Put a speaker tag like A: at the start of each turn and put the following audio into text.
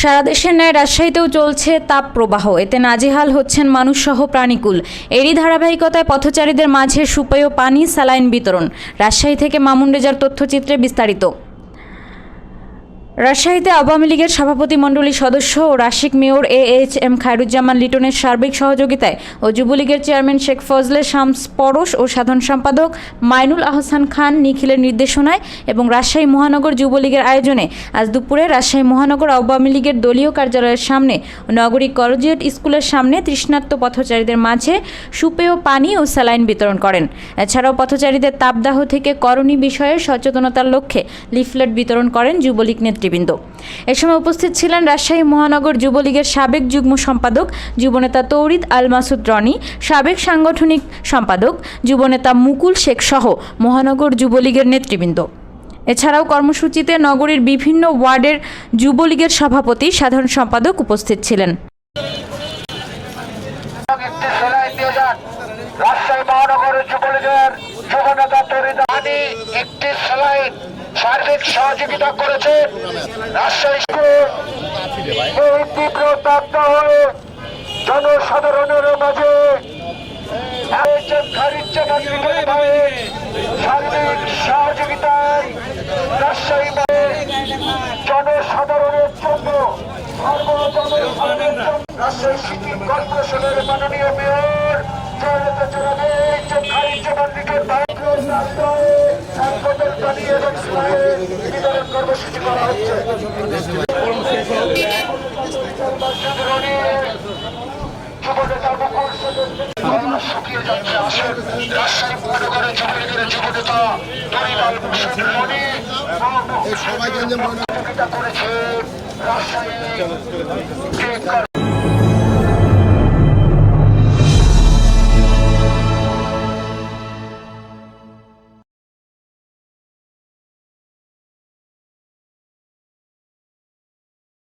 A: সারা দেশের ন্যায় রাজশাহীতেও চলছে তাপ প্রবাহ। এতে নাজেহাল হচ্ছেন মানুষসহ প্রাণীকুল। এরই ধারাবাহিকতায় পথচারীদের মাঝে সুপেয় পানি, স্যালাইন বিতরণ। রাজশাহী থেকে মামুন রেজার তথ্যচিত্রে বিস্তারিত। রাজশাহীতে আওয়ামী লীগের সভাপতি মণ্ডলীর সদস্য ও Rasik mayor A H M Khairuzzaman লিটনের সার্বিক সহযোগিতায় ও যুবলীগের চেয়ারম্যান শেখ ফজলে শামস পরশ ও সাধারণ সম্পাদক মাইনুল আহসান খান নিখিলের নির্দেশনায় এবং রাজশাহী মহানগর যুবলীগের আয়োজনে আজ দুপুরে রাজশাহী মহানগর আওয়ামী লীগের দলীয় কার্যালয়ের সামনে নগরী কলেজিয়েট স্কুলের সামনে তৃষ্ণার্ত পথচারীদের মাঝে সুপেয় পানি ও স্যালাইন বিতরণ করেন। এছাড়াও পথচারীদের তাপদাহ থেকে করণী বিষয়ে সচেতনতার লক্ষ্যে লিফলেট বিতরণ করেন যুবলীগ নেতৃবৃন্দ। এ সময় উপস্থিত ছিলেন রাজশাহী মহানগর যুবলীগের সাবেক যুগ্ম সম্পাদক, যুবনেতা তৌরিদ আল মাসুদ রনি, সাবেক সাংগঠনিক সম্পাদক, যুবনেতা মুকুল শেখ সহ মহানগর যুবলীগের নেতৃবৃন্দ। এছাড়াও কর্মসূচিতে নগরীর বিভিন্ন ওয়ার্ডের যুবলীগের সভাপতি, সাধারণ সম্পাদক উপস্থিত ছিলেন।
B: রাজশাহী মহানগরের সার্বিক সহযোগিতা করেছে। রাজশাহী তীব্র তাপ্ত হয়ে জনসাধারণের মাঝে রাজশাহী জনসাধারণের জন্য কর্পোরেশনের মাননীয় মেয়র জয়ললিতা জনাবে বিতরণ কর্মসূচি করা হচ্ছে শুকিয়ে যাচ্ছে রাজশাহী মহানগরের যুবনেতা দরিলাল হোসেন মনি করেছে রাজশাহী